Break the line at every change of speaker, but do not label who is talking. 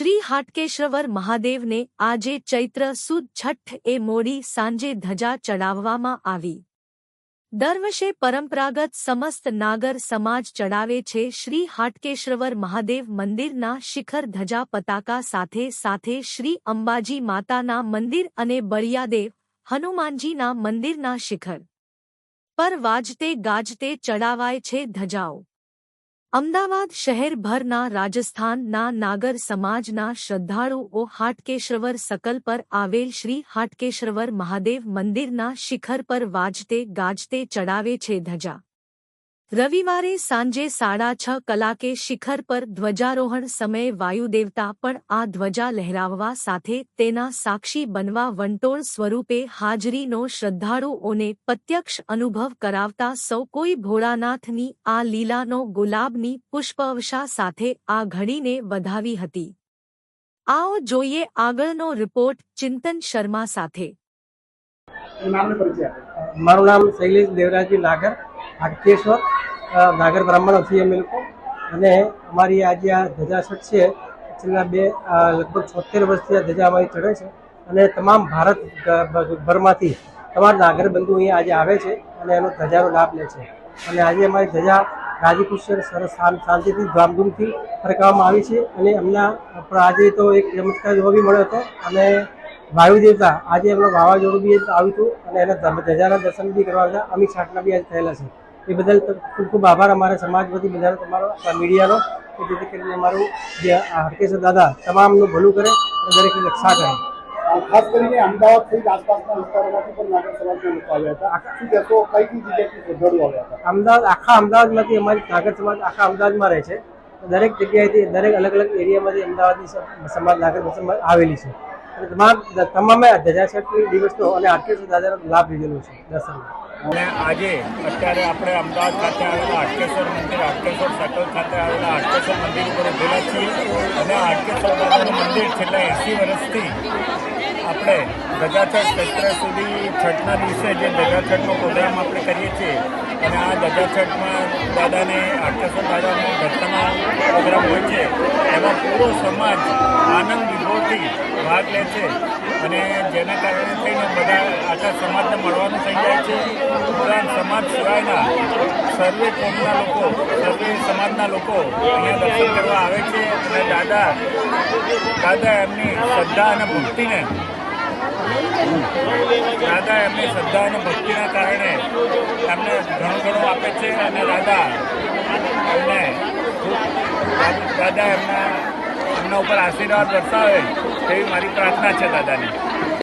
શ્રી હાટકેશ્વર મહાદેવને આજે ચૈત્ર સુદ છઠ્ઠ એ મોડી સાંજે ધજા ચડાવવામાં આવી. દર વર્ષે પરંપરાગત સમસ્ત નાગર સમાજ ચડાવે છે શ્રી હાટકેશ્વર મહાદેવ મંદિરના શિખર ધજા પતાકા સાથે સાથે શ્રી અંબાજી માતાના મંદિર અને બળિયાદેવ હનુમાનજીના મંદિરના શિખર. પર વાજતે ગાજતે ચડાવાય છે ધજાઓ. અમદાવાદ શહેરભરના રાજસ્થાનના નાગર સમાજના શ્રદ્ધાળુઓ હાટકેશ્વર સકલ પર આવેલ શ્રી હાટકેશ્વર મહાદેવ મંદિરના શિખર પર વાજતે ગાજતે ચડાવે છે ધજા. રવિવારે સાંજે સાડા છ કલાકે શિખર પર ધ્વજારોહણ સમયે વાયુદેવતા પણ આ ધ્વજા લહેરાવવા સાથે તેના સાક્ષી બનવા વંટોળ સ્વરૂપે હાજરીનો શ્રદ્ધાળુઓને પ્રત્યક્ષ અનુભવ કરાવતા સૌ કોઈ ભોળાનાથની આ લીલાનો ગુલાબની પુષ્પવશા સાથે આ ઘડીને વધાવી હતી આવો જોઈએ આગળનો રિપોર્ટ ચિંતન શર્મા સાથે.
મારું નામ શૈલેષ દેવરાજી લાગર, હાટકેશ્વર નાગર બ્રાહ્મણ અમે લોકો. અને અમારી આજે આ ધજાસટ છે, છેલ્લા બે લગભગ છોતેર વર્ષથી આ ધજા અમારી ચડે છે. અને તમામ ભારત ભરમાંથી તમામ નાગર બંધુ અહીંયા આજે આવે છે અને એનો ધજાનો લાભ લે છે. અને આજે અમારી ધજા રાજીપુષ્ય સરસ શાંતિથી, ધામધૂમથી ફરકાવવામાં આવી છે. અને એમના આજે તો એક ચમત્કાર જોવા બી મળ્યો હતો. અને વાયુ દેવતા આજે એમનું વાવાઝોડું બી આવ્યું હતું અને એના ધજાના દર્શન બી કરવા હતા. અમિત શાટના બી આજે થયેલા છે. એ બદલ ખૂબ ખૂબ આભાર અમારા સમાજ વતી બધાનો તમારો મીડિયાનો કે જેથી કરીને અમારું જે હરકેશ્વર દાદા તમામનું ભલું કરે અને દરેકની રક્ષા કરે.
ખાસ કરીને અમદાવાદ સહિત આસપાસના વિસ્તારોમાંથી પણ નાગર સમાજના લોકો આવ્યા હતા. શું કહેશો કઈ કઈ જગ્યાથી શ્રદ્ધાળુ આવ્યા હતા?
અમદાવાદ આખા અમદાવાદમાંથી અમારી નાગર સમાજ આખા અમદાવાદમાં રહે છે. દરેક જગ્યાએથી દરેક અલગ અલગ એરિયામાંથી અમદાવાદની સમાજ નાગર સમાજ આવેલી છે. અને તમામ તમામે ધજાશક્તિ દિવસનો અને આર્કેશ્વર દાદાનો લાભ લીધેલો છે. દર્શનનો.
અને આજે અત્યારે આપણે અમદાવાદ ખાતે આવેલા હાટકેશ્વર મંદિર હાટકેશ્વર સર્કલ ખાતે આવેલા હાટકેશ્વર મંદિર ઉપર ઉભેલા છીએ. અને હાટકેશ્વર દાદાનું મંદિર છેલ્લા એંસી વર્ષથી આપણે ધજાચટ ચૈત્ર સુધી છઠના દિવસે જે ધજાચટનો પ્રોગ્રામ આપણે કરીએ છીએ, અને આ ધજાચટમાં દાદાને હાટકેશ્વર દાદાનો ઘટના પ્રોગ્રામ હોય છે. એમાં પૂરો સમાજ આનંદ વિભોરથી ભાગ લે છે. અને જેના કારણે થઈને બધા આખા સમાજને મળવાનું થઈ જાય છે. ઉપરાંત સમાજ સિવાયના સર્વે કોમના લોકો, સર્વે સમાજના લોકો અહીંયા દર્શન કરવા આવે છે. અને દાદા દાદા એમની શ્રદ્ધા અને ભક્તિને, દાદા એમની શ્રદ્ધા અને ભક્તિના કારણે એમને ઘણું ઘણું આપે છે. અને દાદા એમને, દાદા એમના એમના ઉપર આશીર્વાદ વરસાવે તેવી મારી પ્રાર્થના છે દાદાની.